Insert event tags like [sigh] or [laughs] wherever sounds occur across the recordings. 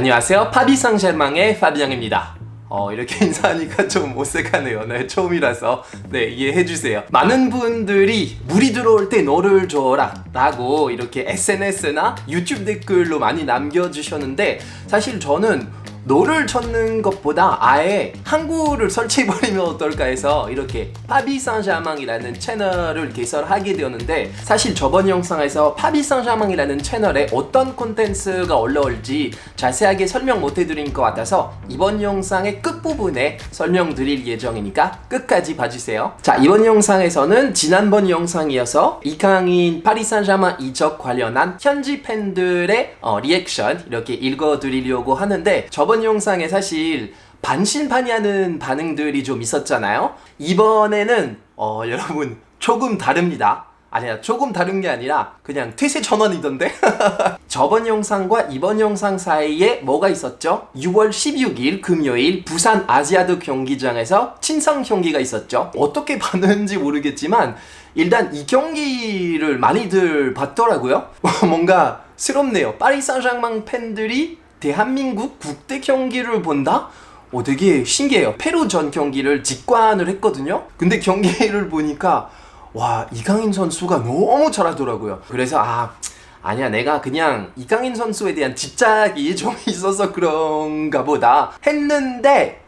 안녕하세요. 파비상실망의 파비앙입니다. 어, 이렇게 [laughs] 인사하니까 좀 어색하네요. 네, 처음이라서. 네, 이해해주세요. 많은 분들이 물이 들어올 때 너를 줘라. 라고 이렇게 SNS나 유튜브 댓글로 많이 남겨주셨는데, 사실 저는 노를 쳤는 것보다 아예 항구를 설치해버리면 어떨까 해서 이렇게 파비 상자망이라는 채널을 개설하게 되었는데 사실 저번 영상에서 파비 상자망이라는 채널에 어떤 콘텐츠가 올라올지 자세하게 설명 못 해드린 것 같아서 이번 영상의 끝부분에 설명드릴 예정이니까 끝까지 봐주세요. 자 이번 영상에서는 지난번 영상이어서 이강인 파리 상자망 이적 관련한 현지 팬들의 어, 리액션 이렇게 읽어드리려고 하는데 저번 영상에 사실 반신반의하는 반응들이 좀 있었잖아요. 이번에는 어, 여러분 조금 다릅니다. 아니야 조금 다른 게 아니라 그냥 퇴세 전원이던데 [laughs] 저번 영상과 이번 영상 사이에 뭐가 있었죠? 6월 16일 금요일 부산 아지아드 경기장에서 친선 경기가 있었죠 어떻게 봤는지 모르겠지만 일단 이 경기를 많이들 봤더라고요 [laughs] 뭔가 스럽네요 파리 상장망 팬들이 대한민국 국대 경기를 본다? 어, 되게 신기해요. 페루 전 경기를 직관을 했거든요. 근데 경기를 보니까 와 이강인 선수가 너무 잘하더라고요. 그래서 아 아니야 내가 그냥 이강인 선수에 대한 집착이 좀 [laughs] 있어서 그런가 보다 했는데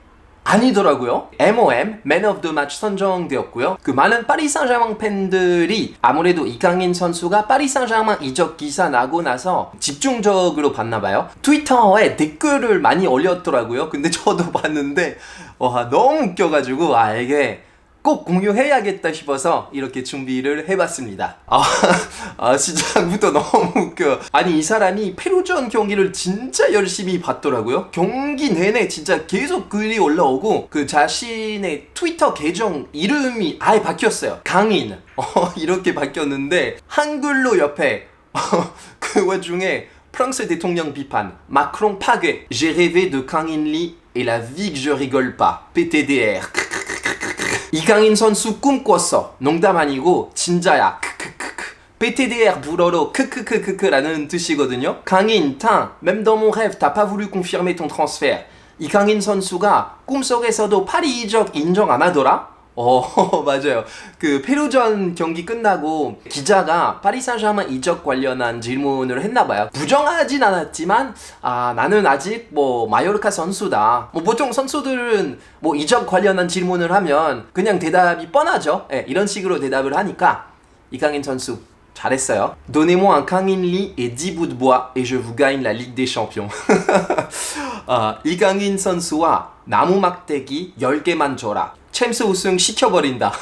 아니더라고요. MOM, Man of the Match 선정되었고요. 그 많은 파리 상자망 팬들이 아무래도 이강인 선수가 파리 상자망 이적 기사 나고 나서 집중적으로 봤나 봐요. 트위터에 댓글을 많이 올렸더라고요. 근데 [laughs] 저도 봤는데 와 너무 웃겨가지고 아 이게 꼭 공유해야겠다 싶어서 이렇게 준비를 해봤습니다. 아, [laughs] 아 시작부터 너무 웃겨. 아니 이 사람이 페루전 경기를 진짜 열심히 봤더라고요. 경기 내내 진짜 계속 글이 올라오고 그 자신의 트위터 계정 이름이 아예 바뀌었어요. 강인 [laughs] 어, 이렇게 바뀌었는데 한글로 옆에 [laughs] 그 와중에 프랑스 대통령 비판, 마크롱 파괴, j'ai rêvé de Lee et la vie que je rigole pas, PTDR. 이강인 선수 꿈꿨어. 농담 아니고 진짜야. 크크크크. PTDR 불어로 크크크크크라는 뜻이거든요. 강인, 탕, même dans mon rêve, t'as pas voulu confirmer ton transfert. 이강인 선수가 꿈속에서도 파리 이적 인정 안 하더라? 어, [laughs] 맞아요. 그 페루전 경기 끝나고 기자가 파리 사샤만 이적 관련한 질문을 했나 봐요. 부정하진 않았지만 아, 나는 아직 뭐 마요르카 선수다. 뭐 보통 선수들은 뭐 이적 관련한 질문을 하면 그냥 대답이 뻔하죠. 예, 이런 식으로 대답을 하니까 이강인 선수 잘했어요. Donnez-moi un Kang In Lee et 10 bouts de bois et je vous gagne la Ligue des Champions. [laughs] 아, 이강인 선수와 나무 막대기 10개만 줘라. 챔스 우승 시켜버린다.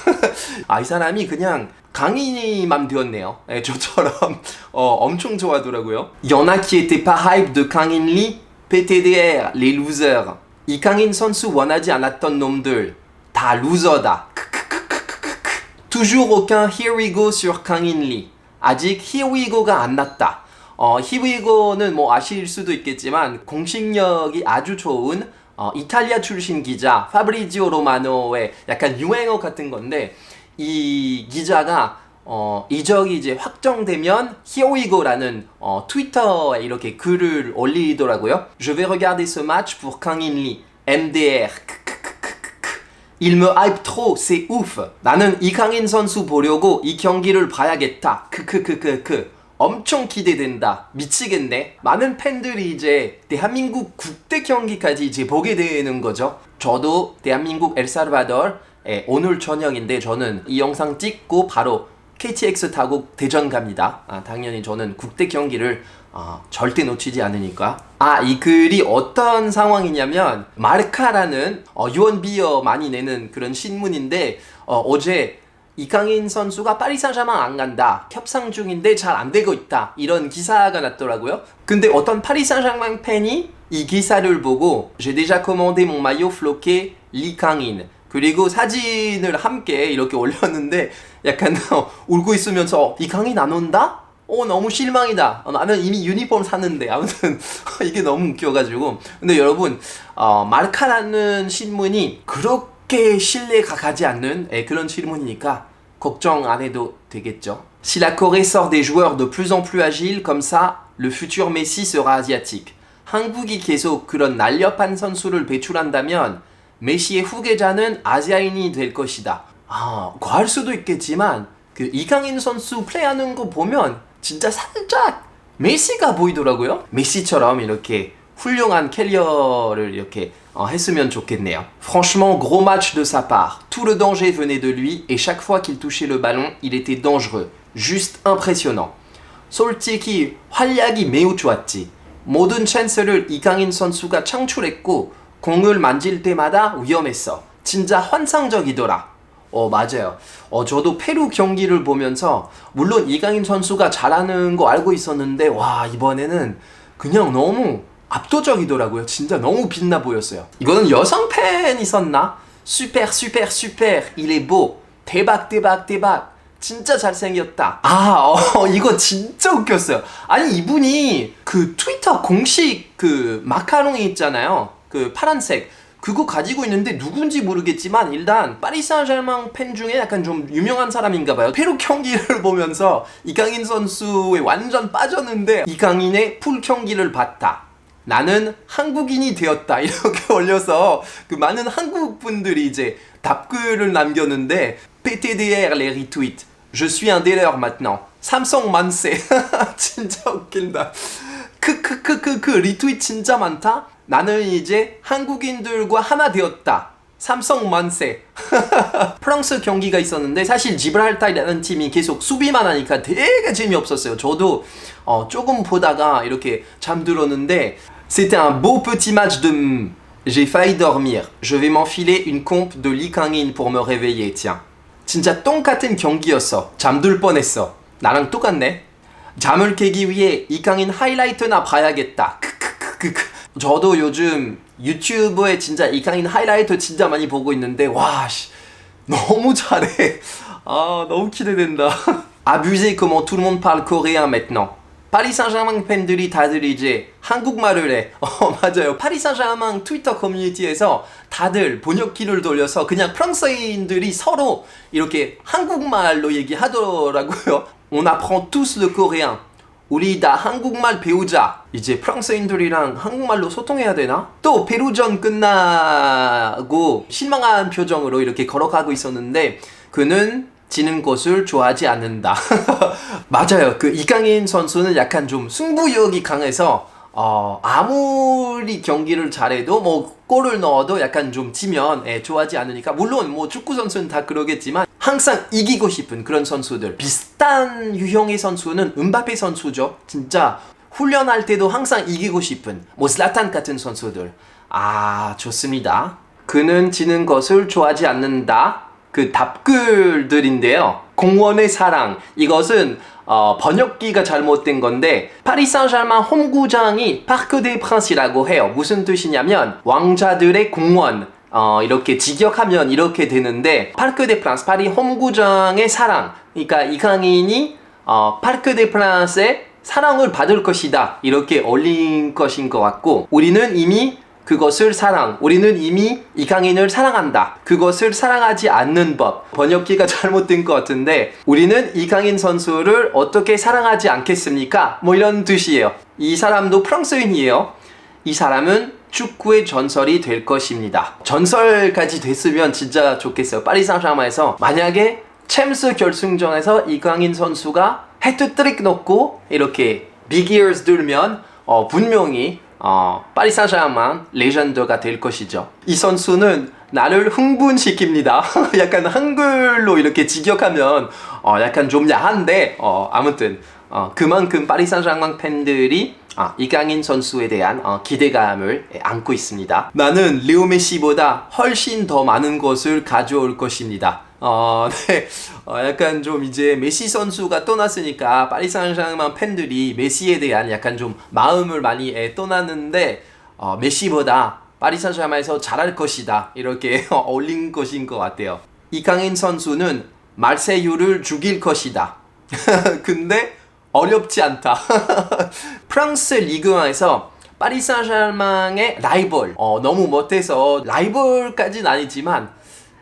아, 이 사람이 그냥 강인이만 되었네요. 네, 저처럼 어, 엄청 좋아하더라고요. Y'en qui étaient pas hype de In Lee, PTDR, les losers. 이강인 선수 원하지 않았던 놈들 다 루저다. Toujours aucun here we go sur In Lee. 아직 here we go가 안 났다. 어, here we go는 뭐 아실 수도 있겠지만 공식력이 아주 좋은 어, 이탈리아 출신 기자 파브리지오 로마노의 약간 유행어 같은 건데 이 기자가 어, 이적이 이제 확정되면 히오이고라는 어, 트위터에 이렇게 글을 올리더라고요. Je vais regarder ce match pour Kang In Lee. MDR. [laughs] Il me hype trop, c'est ouf. 나는 이강인 선수 보려고 이 경기를 봐야겠다. [laughs] 크크크크크. 엄청 기대된다. 미치겠네. 많은 팬들이 이제 대한민국 국대 경기까지 이제 보게 되는 거죠. 저도 대한민국 엘사르바도르 오늘 저녁인데 저는 이 영상 찍고 바로 KTX 타고 대전 갑니다. 아, 당연히 저는 국대 경기를 아, 절대 놓치지 않으니까. 아, 이 글이 어떤 상황이냐면 마르카라는 어, 유언비어 많이 내는 그런 신문인데 어, 어제 이강인 선수가 파리 사자만 안 간다. 협상 중인데 잘 안 되고 있다. 이런 기사가 났더라고요. 근데 어떤 파리 사자만 팬이 이 기사를 보고 J'ai déjà commandé mon maillot floqué 리강인 그리고 사진을 함께 이렇게 올렸는데 약간 어, [laughs] 울고 있으면서 이강인 안 온다? 어 너무 실망이다. 어, 나는 이미 유니폼 샀는데 아무튼 [laughs] 이게 너무 웃겨가지고 근데 여러분 어, 마르카라는 신문이 그렇게 신뢰가 가지 않는 에, 그런 신문이니까 걱정 안 해도 되겠죠. Si la Corée sort des joueurs de plus en plus agiles comme ça, le futur Messi sera asiatique. 한국이 계속 그런 날렵한 선수를 배출한다면 메시의 후계자는 아시아인이 될 것이다. 아, 과할 수도 있겠지만 그 이강인 선수 플레이하는 거 보면 진짜 살짝 메시가 보이더라고요. 메시처럼 이렇게 훌륭한 캐리어를 이렇게 어, 했으면 좋겠네요. Franchement, gros match de sa part. Tout le danger venait de lui et chaque fois qu'il touchait le ballon, il était dangereux. Juste impressionnant. 솔직히 활약이 매우 좋았지. 모든 찬스를 이강인 선수가 창출했고 공을 만질 때마다 위험했어. 진짜 환상적이더라. 어 맞아요. 어 저도 페루 경기를 보면서 물론 이강인 선수가 잘하는 거 알고 있었는데 와 이번에는 그냥 너무 압도적이더라고요. 진짜 너무 빛나 보였어요. 이거는 여성 팬 있었나? super super super il est beau 대박 대박 대박 진짜 잘생겼다. 아, 어, [laughs] 이거 진짜 웃겼어요. 아니, 이분이 그 트위터 공식 그 마카롱이 있잖아요. 그 파란색. 그거 가지고 있는데 누군지 모르겠지만 일단 파리 사르제르맹 팬 중에 약간 좀 유명한 사람인가 봐요. 페루 경기를 [laughs] 보면서 이강인 선수에 완전 빠졌는데 이강인의 풀 경기를 봤다. 나는 한국인이 되었다. [laughs] 이렇게 올려서 그 많은 한국 분들이 이제 답글을 남겼는데 PTDR les retweets. Je suis un dealer maintenant. 삼성 만세. [laughs] 진짜 웃긴다. 크크크크크 리트윗 진짜 많다? 나는 이제 한국인들과 하나 되었다 삼성 만세 [laughs] 프랑스 경기가 있었는데 사실 지브랄타라는 팀이 계속 수비만 하니까 되게 재미없었어요 저도 어, 조금 보다가 이렇게 잠들었는데 C'était un beau petit match de... J'ai failli dormir. Je vais m'enfiler une compe de Lee Kang-in pour me réveiller, tiens. 진짜 똥같은 경기였어. 잠들 뻔했어. 나랑 똑같네. 잠을 깨기 위해 이강인 하이라이트나 봐야겠다. 크크크크크. 저도 요즘 유튜브에 진짜 이강인 하이라이트 진짜 많이 보고 있는데 와 씨, 너무 잘해. 아 너무 기대된다. Abusé comment tout le monde parle coréen maintenant. 파리 사자맹 팬들이 다들 이제 한국말을 해. [laughs] 어, 맞아요. 파리 사자맹 트위터 커뮤니티에서 다들 번역기를 돌려서 그냥 프랑스인들이 서로 이렇게 한국말로 얘기하더라고요. On apprend tous le coréen. 우리 다 한국말 배우자. 이제 프랑스인들이랑 한국말로 소통해야 되나? 또 페루전 끝나고 실망한 표정으로 이렇게 걸어가고 있었는데 그는 지는 것을 좋아하지 않는다. [laughs] 맞아요. 그 이강인 선수는 약간 좀 승부욕이 강해서 어, 아무리 경기를 잘해도 뭐 골을 넣어도 약간 좀 지면 예, 좋아하지 않으니까 물론 뭐 축구 선수는 다 그러겠지만 항상 이기고 싶은 그런 선수들 비슷 한 유형의 선수는 은바페 선수죠. 진짜 훈련할 때도 항상 이기고 싶은 뭐 슬라탄 같은 선수들 아 좋습니다. 그는 지는 것을 좋아하지 않는다. 그 답글들인데요. 공원의 사랑 이것은 어, 번역기가 잘못된 건데 파리 사int-germain 홈구장이 파크 데 프랑스라고 해요. 무슨 뜻이냐면 왕자들의 공원 어, 이렇게 직역하면 이렇게 되는데 파크 데 프랑스 파리 홈구장의 사랑 그러니까 이강인이 어, 파크 데 프랑스의 사랑을 받을 것이다 이렇게 올린 것인 것 같고 우리는 이미 그것을 사랑. 우리는 이미 이강인을 사랑한다. 그것을 사랑하지 않는 법. 번역기가 [laughs] 잘못된 것 같은데 우리는 이강인 선수를 어떻게 사랑하지 않겠습니까? 뭐 이런 뜻이에요. 이 사람도 프랑스인이에요. 이 사람은 축구의 전설이 될 것입니다. 전설까지 됐으면 진짜 좋겠어요. 파리 상샤마에서 만약에 챔스 결승전에서 이강인 선수가 헤트트릭 넣고 이렇게 빅이어스 들면 어, 분명히 어, 파리 사샤만 레전드가 될 것이죠. 이 선수는 나를 흥분시킵니다. [laughs] 약간 한글로 이렇게 직역하면 어, 약간 좀 야한데 어, 아무튼 어, 그만큼 파리 사샤만 팬들이 아, 이강인 선수에 대한 어, 기대감을 안고 있습니다. 나는 리오 메시보다 훨씬 더 많은 것을 가져올 것입니다. 어, [laughs] 네. 어, 약간 좀 이제 메시 선수가 떠났으니까 파리 사르맹 팬들이 메시에 대한 약간 좀 마음을 많이 에, 떠났는데 어, 메시보다 파리 사르맹에서 잘할 것이다. 이렇게 [laughs] 올린 것인 것 같아요. 이강인 선수는 말세유를 죽일 것이다. [laughs] 근데 어렵지 않다. [laughs] 프랑스 리그에서 파리 사르맹의 라이벌 어, 너무 못해서 라이벌까지는 아니지만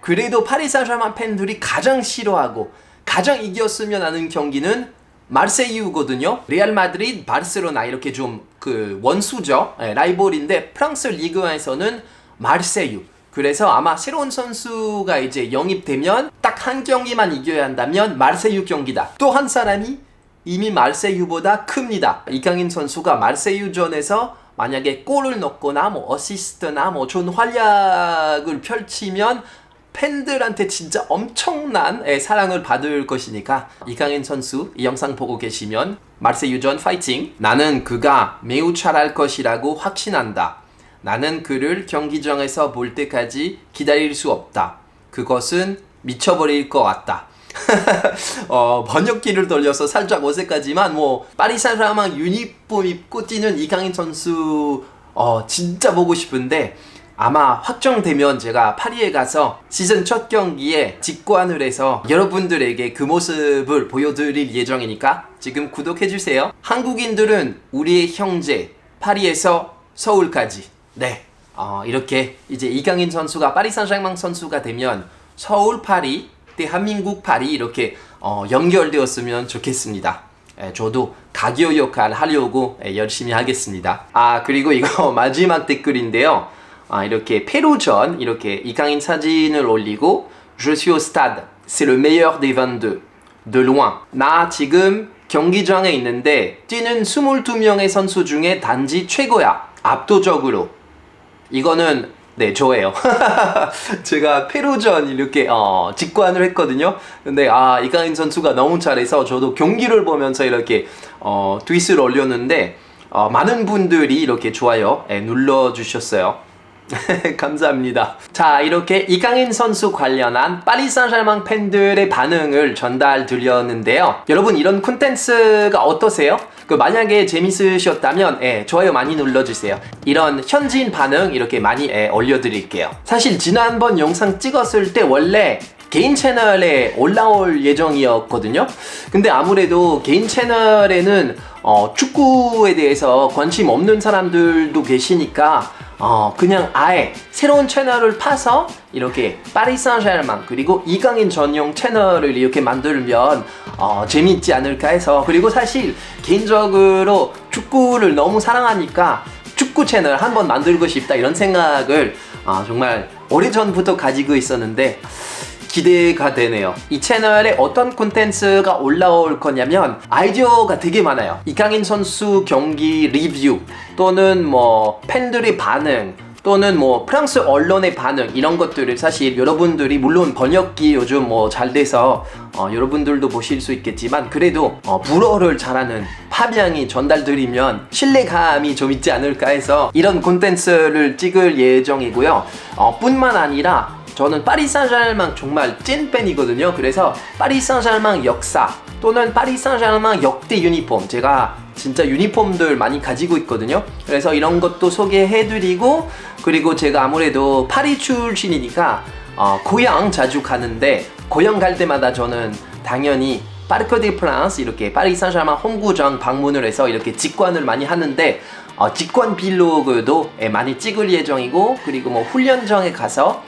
그래도 파리 사샤만 팬들이 가장 싫어하고 가장 이겼으면 하는 경기는 마르세유거든요. 레알 마드리드, 바르셀로나 이렇게 좀 그 원수죠. 예, 라이벌인데 프랑스 리그에서는 마르세유. 그래서 아마 새로운 선수가 이제 영입되면 딱 한 경기만 이겨야 한다면 마르세유 경기다. 또 한 사람이 이미 말세유보다 큽니다. 이강인 선수가 말세유전에서 만약에 골을 넣거나 뭐 어시스트나 뭐 좋은 활약을 펼치면 팬들한테 진짜 엄청난 예, 사랑을 받을 것이니까 이강인 선수 이 영상 보고 계시면 말세유전 파이팅. 나는 그가 매우 잘할 것이라고 확신한다. 나는 그를 경기장에서 볼 때까지 기다릴 수 없다. 그것은 미쳐버릴 것 같다 [laughs] 어, 번역기를 돌려서 살짝 어색하지만 뭐 파리 사람랑 유니폼 입고 뛰는 이강인 선수 어, 진짜 보고 싶은데 아마 확정되면 제가 파리에 가서 시즌 첫 경기에 직관을 해서 여러분들에게 그 모습을 보여드릴 예정이니까 지금 구독해주세요. 한국인들은 우리의 형제 파리에서 서울까지 네 어, 이렇게 이제 이강인 선수가 파리 산ዠ르맹 선수가 되면 서울 파리 대한민국 파리 이렇게 어, 연결되었으면 좋겠습니다. 예, 저도 가교 역할 하려고 예, 열심히 하겠습니다. 아 그리고 이거 [laughs] 마지막 댓글인데요. 아, 이렇게 페루전 이렇게 이강인 사진을 올리고 Je suis au stade. C'est le meilleur des 22. De loin. 나 지금 경기장에 있는데 뛰는 22명의 선수 중에 단지 최고야. 압도적으로. 이거는 네 저예요. [laughs] 제가 페루전 이렇게 어, 직관을 했거든요. 근데 아 이강인 선수가 너무 잘해서 저도 경기를 보면서 이렇게 어, 트윗을 올렸는데 어, 많은 분들이 이렇게 좋아요 예, 눌러 주셨어요. [laughs] 감사합니다. 자, 이렇게 이강인 선수 관련한 파리 산ዠ르맹 팬들의 반응을 전달 드렸는데요. 여러분 이런 콘텐츠가 어떠세요? 그 만약에 재밌으셨다면 예, 좋아요 많이 눌러주세요. 이런 현지인 반응 이렇게 많이 예, 올려드릴게요. 사실 지난번 영상 찍었을 때 원래 개인 채널에 올라올 예정이었거든요. 근데 아무래도 개인 채널에는 어, 축구에 대해서 관심 없는 사람들도 계시니까 어, 그냥 아예 새로운 채널을 파서 이렇게 파리 산제르맹 그리고 이강인 전용 채널을 이렇게 만들면 어, 재밌지 않을까 해서. 그리고 사실 개인적으로 축구를 너무 사랑하니까 축구 채널 한번 만들고 싶다 이런 생각을 어, 정말 오래전부터 가지고 있었는데 기대가 되네요. 이 채널에 어떤 콘텐츠가 올라올 거냐면 아이디어가 되게 많아요. 이강인 선수 경기 리뷰 또는 뭐 팬들의 반응 또는 뭐 프랑스 언론의 반응 이런 것들을 사실 여러분들이 물론 번역기 요즘 뭐 잘 돼서 어, 여러분들도 보실 수 있겠지만 그래도 어, 불어를 잘하는 파병이 전달드리면 신뢰감이 좀 있지 않을까 해서 이런 콘텐츠를 찍을 예정이고요. 어, 뿐만 아니라 저는 파리 산제르맹 정말 찐 팬이거든요. 그래서 파리 산제르맹 역사 또는 파리 산제르맹 역대 유니폼 제가 진짜 유니폼들 많이 가지고 있거든요. 그래서 이런 것도 소개해드리고 그리고 제가 아무래도 파리 출신이니까 어, 고향 자주 가는데 고향 갈 때마다 저는 당연히 파르크 디 프랑스 이렇게 파리 산제르맹 홈구장 방문을 해서 이렇게 직관을 많이 하는데 어, 직관 빌로그도 예, 많이 찍을 예정이고 그리고 뭐 훈련장에 가서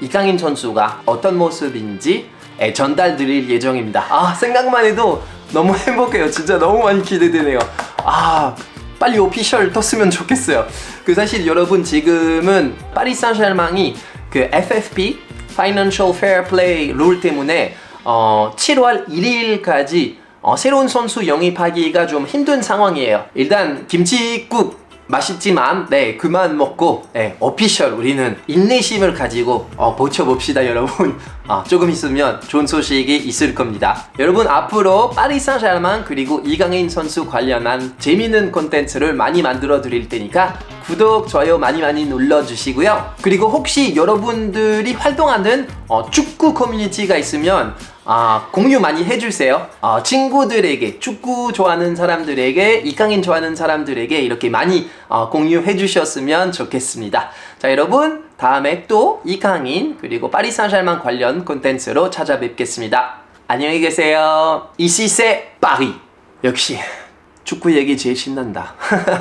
이강인 선수가 어떤 모습인지 예, 전달 드릴 예정입니다. 아, 생각만 해도 너무 행복해요. 진짜 너무 많이 기대되네요. 아, 빨리 오피셜 떴으면 좋겠어요. 그 사실 여러분 지금은 파리 산제르맹이 그 FFP Financial Fair Play 룰 때문에 어, 7월 1일까지 어, 새로운 선수 영입하기가 좀 힘든 상황이에요. 일단 김치국 맛있지만 네 그만 먹고 네 오피셜 우리는 인내심을 가지고 어, 버텨봅시다 여러분 [laughs] 아, 조금 있으면 좋은 소식이 있을 겁니다 여러분 앞으로 파리 산제르맹 그리고 이강인 선수 관련한 재미있는 콘텐츠를 많이 만들어 드릴 테니까 구독 좋아요 많이 많이 눌러주시고요 그리고 혹시 여러분들이 활동하는 어, 축구 커뮤니티가 있으면 아, 공유 많이 해주세요. 어, 친구들에게, 축구 좋아하는 사람들에게, 이강인 좋아하는 사람들에게 이렇게 많이 어, 공유해 주셨으면 좋겠습니다. 자, 여러분, 다음에 또 이강인, 그리고 파리 산샬만 관련 콘텐츠로 찾아뵙겠습니다. 안녕히 계세요. 이시세 파리. 역시, 축구 얘기 제일 신난다. [laughs]